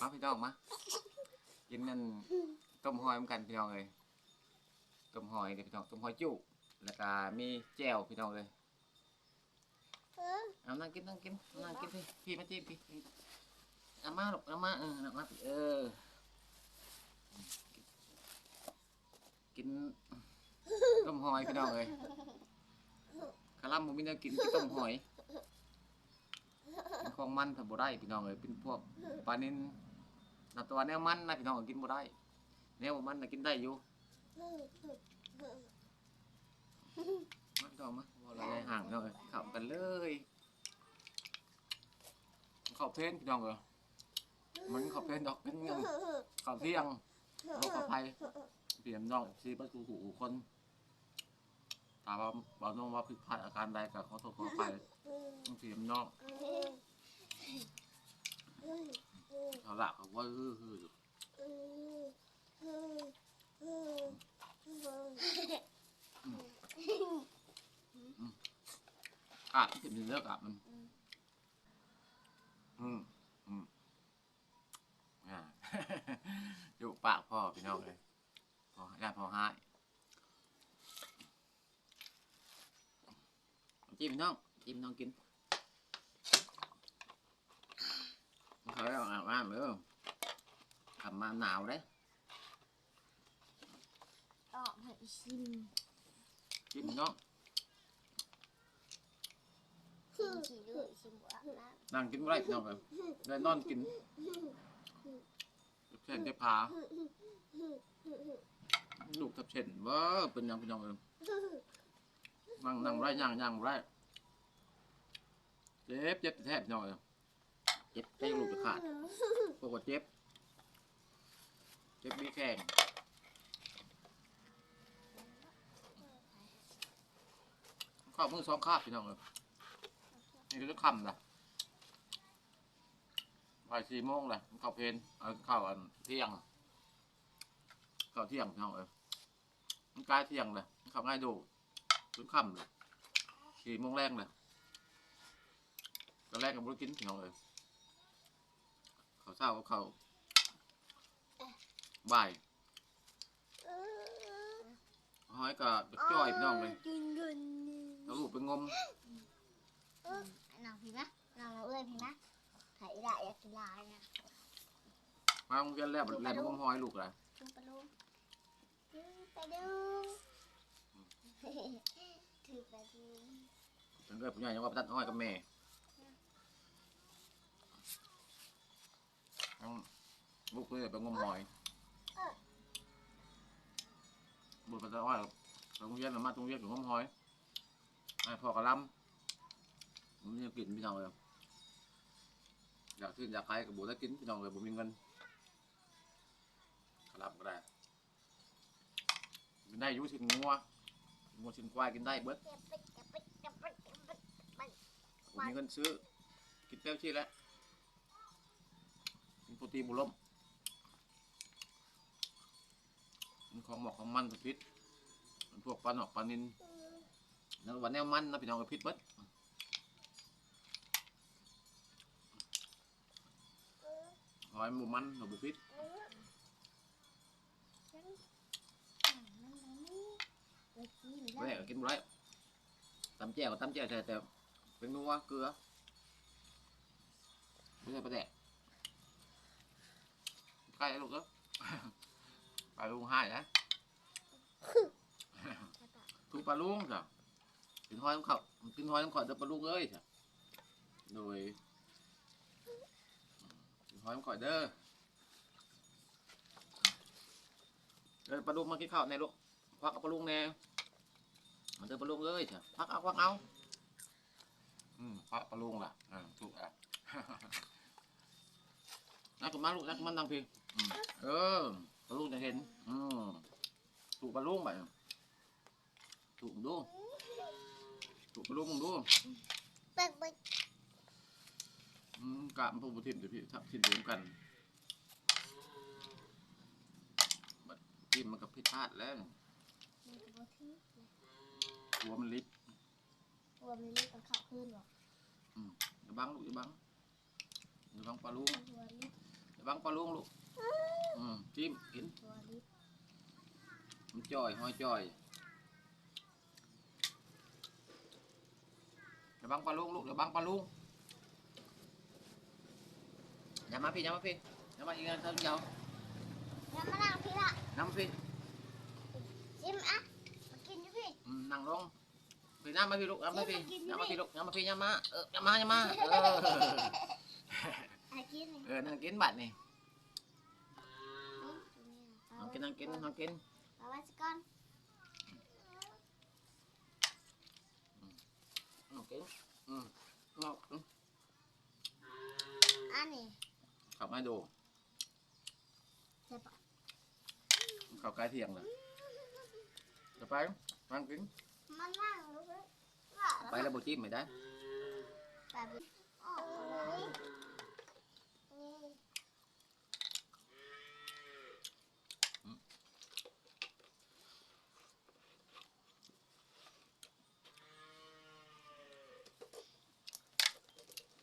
มาพี่น้องมากินนั่นต้มหอยเหมือนกันพี่น้องเลยต้มหอยเดี๋ยวพี่น้องต้มหอยจุแล้วก็มีแจ่วพี่น้องเลยเอานั่งกินนั่งกินนั่งกินพี่พี่มาจิ้มพี่พี่เอามาลูกเอามาเออเอามาเออกินต้มหอยพี่น้องเลยคาร่ำบ่มีแนวกินกินต้มหอยเป็นของมันถ้าบ่ได้พี่น้องเอ้ยเป็นพวกปลานิน นาตัวแนวมันนะพี่น้องกินบ่ได้ แนวบ่มันน่ะกินได้อยู่มันต่อมาบ่ละลายห่างพี่น้องเอ้ยเข้ากันเลยข้าวเพลนพี่น้องเอ้ยมันข้าวเพลนดอกเป็นเงินข้าวเที่ยงโลกอภัยเปลี่ยนน้องซีบัสกูหูคนถามว่าบ่น้องว่าผิดพลาดอาการใดก็ขอโทษขออภัยต้องเปลี่ยนน้อง เขาหลับเขาว่าฮือฮืออยู่อาบเห็นเลิกอาบมัน อืมอืมอ่าอยู่ปากพ่อพี่น้องเลยพอญาติพอหายจิ้มน้องจิ้มน้องกิน เขาเอาอาบน้ำเออทำมาหนาวเด้ออกมาชิมจิ้มน้องชิมขี่ด้วยชิมอาบน้นั่งกินไม่ได้พี่น้องเลยได้นอนกินเช่นได้พาลูกทับเช่นว่าเป็นหยังพี่น้องเลยนั่งนั่งไรย่างย่างไรเจ็บเจ็บแทบพี่น้องเลย เจ็บไปลูกจะขาดพวกว่าเจ็บ เจ็บมีแข้งข้าวมือสองคาบพี่น้องเลยนี่ก็จะคำนะบ่ายสี่โมงเลยข้าวเพลนเอาข้าวอันเที่ยงข้าวเที่ยงพี่น้องเลยมันกล้เที่ยงเลยข้าวง่ายดูจนค่ำเลยสี่โมงแรกเลยตอนแรกก็ไม่ได้กินพี่น้องเลย ข้าวเช้ากับข้าวบ่ายำห้อยกับจ้อยพี่น้องเลยกินกันแล้วลูกไปงมน้องพี่มะน้องมาเอื้อยพี่มะถ่ายได้อยากกินลายนะมาโรงเรียนแล้วแล้วไปงมห้อยลูกเลยจุ่มปลาลูกจุ่มปลาลูกถือปลาลูกฉันก็ผู้ใหญ่ยังว่าไปตัดห้อยกับแม่ อืมลูกเลยไปงมห้อยบุญไปตัดห้อยไปโรงเรียนหรือมาโรงเรียนกับงมห้อยไอ้พ่อกระลำผมยังกินพี่น้องเลยอยากขึ้นอยากขายกับบุญได้กินพี่น้องเลยผมมีเงินกระลำก็ได้กินได้อยุ่ชิ้นงัวงัวชิ้นควายกินได้เบิดเก็บไปเก็บไปเก็บไปเก็บไปไปผมมีเงินซื้อกินเปรี้ยวชีแล้วกิน โปรตีนบุลมมันของหมอกของมันกับพิษมันพวกปลาหนอกปลานินแล้ววันแนวมันนะพี่น้องกับพิษเบิดหอยหมูมันหรือบุพิษไม่ได้ก็กินบ่ได้ตำแจ่วตำแจ่วแต่แต่เป็นนัวเกลือไม่ใช่ปลาแดก ใกล้ลูกเอ้ยปลาลุงให้นะถูกปลาลุงจ้ะกินหอยน้ำเขากินหอยน้ำเขาเด้อปลาลุงเอ้ยจ้ะโดยกินหอยน้ำเขาเด้อเออปลาลุงมากินข้าวในลูกพักเอาปลาลุงแน่มันเด้อปลาลุงเอ้ยจ้ะพักเอาพักเอาอืมพระปลาลุงล่ะอ่าถูกอะนักมาลูกนักมันนั่งพี่ เออปลาลุงจะเห็น อืมถูกปลาลุงไปถูกดูถูกปลาลุงมึงดูเปิดไปอืมกะมันพูดทิมเดี๋ยวพี่ทับทิมเดียวกันบัดทิมมันกับพิษพาดแล้วหัวมันลิบตัวมันล็กกับข้าวขึ้นหรออืมอย่าบังลูกอย่าบังอย่าบังปลาลุงอย่าบังปลาลุงลูก อืมจิ้มกินตัวลิฟมันจ่อยห้อยจ่อยอย่าบังปลาลุงลูกอย่าบังปลาลุงอย่ามาพี่อย่ามาพี่อย่ามาอีกนะท่านเจ้าแล้วมานั่งพี่ละน้ำพี่จิ้มอะมากินดิพี่อืมนั่งลงพี่น้ำมาพี่ลูกน้ำมาพี่กินน้ำมากินพี่ลูกน้ำมาพี่น้ำมาเออน้ำมาน้ำมาเอออะกินเออนั่งกินบัดนี่เอานั่ง กินนั่งกินนั่งกินเอาไว้สักก่อนนั่งกินอืมเอาอืมอันนี้ขับไม่ดูใช่ปะขับใกล้เที่ยงเลยจะไปนั่งกินมันนั่งรู้ไหมว่าไปแล้วโบจิ้มไม่ได้แบบนี้ออกมาเลยนี่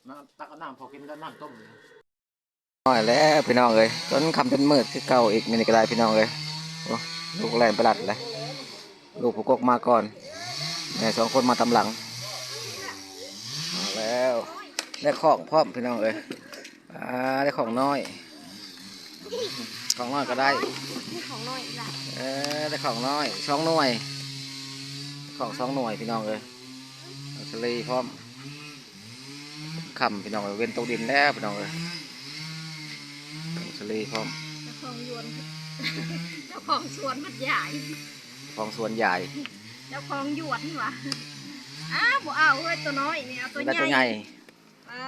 น้ำตักเอาน้ำพอกินแล้วน้ำต้มน้อยแล้วพี่น้องเลยจนคำจนมืดคือเก่าอีกมินิก็ไดพี่น้องเลยโอ้ลูกแรงประหลัดเลยลูกผู้กกมาก่อนแม่สองคนมาตำหลังเอาแล้วได้ของพร้อมพี่น้องเลยอ่าได้ของน้อย ของน้อยก็ได้ของน้อยเออได้ของน้อยสองหน่วย ของสองหน่วยพี่น้องเลยเอาสลีพร้อม คำพี่น้องเลยเว้นตกดินแล้วพี่น้องเลยเอาสลีพร้อมเจ้าของยวนเจ้าของสวนมันใหญ่ของสวนใหญ่เจ้าของหยวดนี่หวะอ้าวบ่เอาเฮ้ยตัวน้อยนี่เอาตัวได้ใหตัวญ่ใหญ่อ่า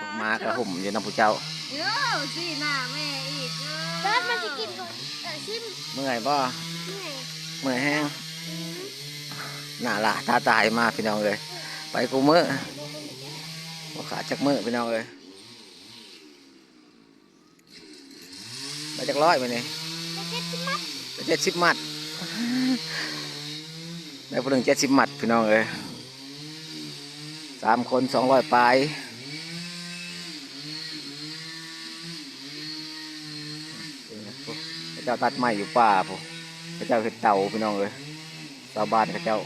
ผมมากระหุ่มอยู่น้ำผู้เจ้าเออสิหน้าแม่อีกเออเติร์ดมันจะกินก่อนเออชิมเมื่อยบ่เหนื่อยเมื่อยแห้งอืมหน้าละตาตายมากพี่น้องเลยไปกูมือ บ่ขาดจักมือพี่น้องเลยไปจักร้อยไปนี่จะเก็บชิมมัดไปเจ็ดสิบมัดได้ผู้หนึ่งเจ็ดสิบมัดพี่น้องเลยสามคนสองร้อยปลายพระเจ้าตัดไม้อยู่ป่าพวกพระเจ้าเห็ดเต่าพี่น้องเลยชาวบ้านพระเจ้า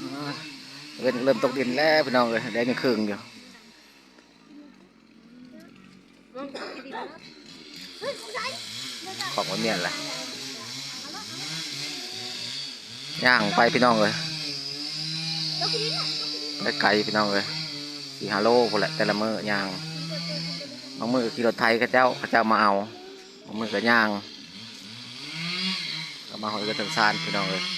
อ่าเริ่มเริ่มตกดินแล้วพี่น้องเลยได้หนึ่งครึ่งเดียวเฮ้ยของใหญ่เดี๋ยวจะของมันเมียนล่ะย่างไปพี่น้องเลยยกขึ้นนิดหน่อยไปไกลพี่น้องเลยสี่ฮาโลพอแหละแต่ละมือย่างบางมือขี่รถไทยเข้าเจ้าเข้าเจ้ามาเอาบางมือก็ย่างก็มาหอยกระถึงซานพี่น้องเลยเ